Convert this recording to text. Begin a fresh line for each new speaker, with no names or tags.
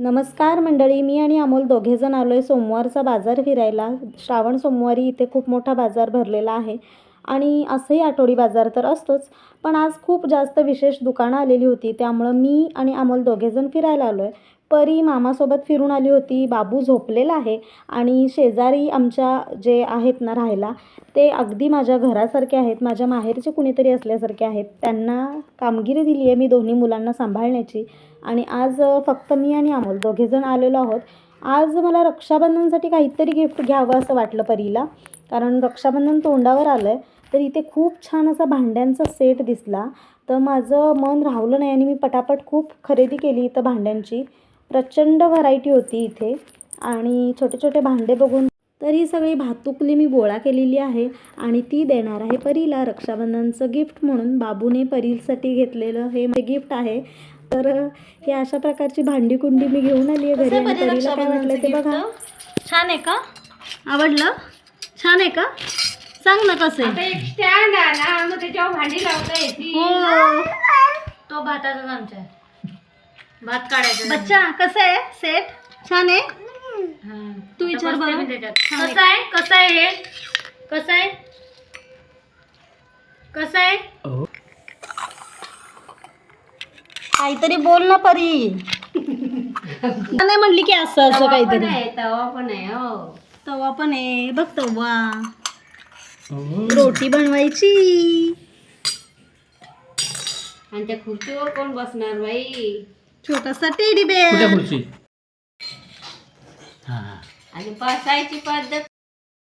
नमस्कार मंडळी मी आणि अमोल दोघेजण आलो आहे सोमवारचा बाजार फिरायला. श्रावण सोमवारी इथे खूप मोठा बाजार भरलेला आहे. आणि असंही आठवडी बाजार तर असतोच. पण आज खूप जास्त विशेष दुकानं आलेली होती. त्यामुळं मी आणि अमोल दोघेजण फिरायला आलो आहे परी मामासोबत फिरून आली होती. बाबू झोपलेला आहे. आणि शेजारी आमच्या जे आहेत ना राहायला ते अगदी माझ्या घरासारखे आहेत. माझ्या माहेरचे कुणीतरी असल्यासारखे आहेत. त्यांना कामगिरी दिली आहे मी दोन्ही मुलांना सांभाळण्याची. आणि आज फक्त मी आणि अमोल दोघेजण आलेलो आहोत. आज मला रक्षाबंधनसाठी काहीतरी गिफ्ट घ्यावं असं वाटलं परीला. कारण रक्षाबंधन तोंडावर आलं आहे तर इथे खूप छान असा भांड्यांचा सेट दिसला. तर माझं मन राहवलं नाही आणि मी पटापट खूप खरेदी केली इथं भांड्यांची. प्रचंड व्हरायटी होती इथे. आणि छोटे छोटे भांडे बघून तर ही सगळी भातुकली मी गोळा केलेली आहे आणि ती देणार आहे परीला रक्षाबंधनचं गिफ्ट म्हणून. बाबूने परीसाठी घेतलेलं हे गिफ्ट आहे. तर हे अशा प्रकारची भांडी कुंडी मी घेऊन आली आहे घरी आणि परीला काय वाटलं ते बघा. छान आहे का? आवडलं? छान आहे का? सांग ना कसं
आता एक स्टँड आहे ना मग त्याच्यावर भांडी लावता येते
हो.
तो भाताचाच आमचा आहे. भात काढायचा.
बच्चा कसं आहे? सेट? छान आहे?
हा.
तू विचार
बसते
बरं.
मी त्याच्यात. कसं आहे? कसं आहे हे? कसं आहे? कसं आहे?
काहीतरी बोल ना परी. नाही म्हणली की असं असं
तवा पण
काहीतरी.
आहे तवा पण आहे हो.
तवा पण आहे. बघ तवा. रोटी बनवायची.
आणि त्या खुर्चीवर कोण बसणार बाई?
छोटासा टेडी बेअर
खुर्ची? हा
आणि बसायची पद्धत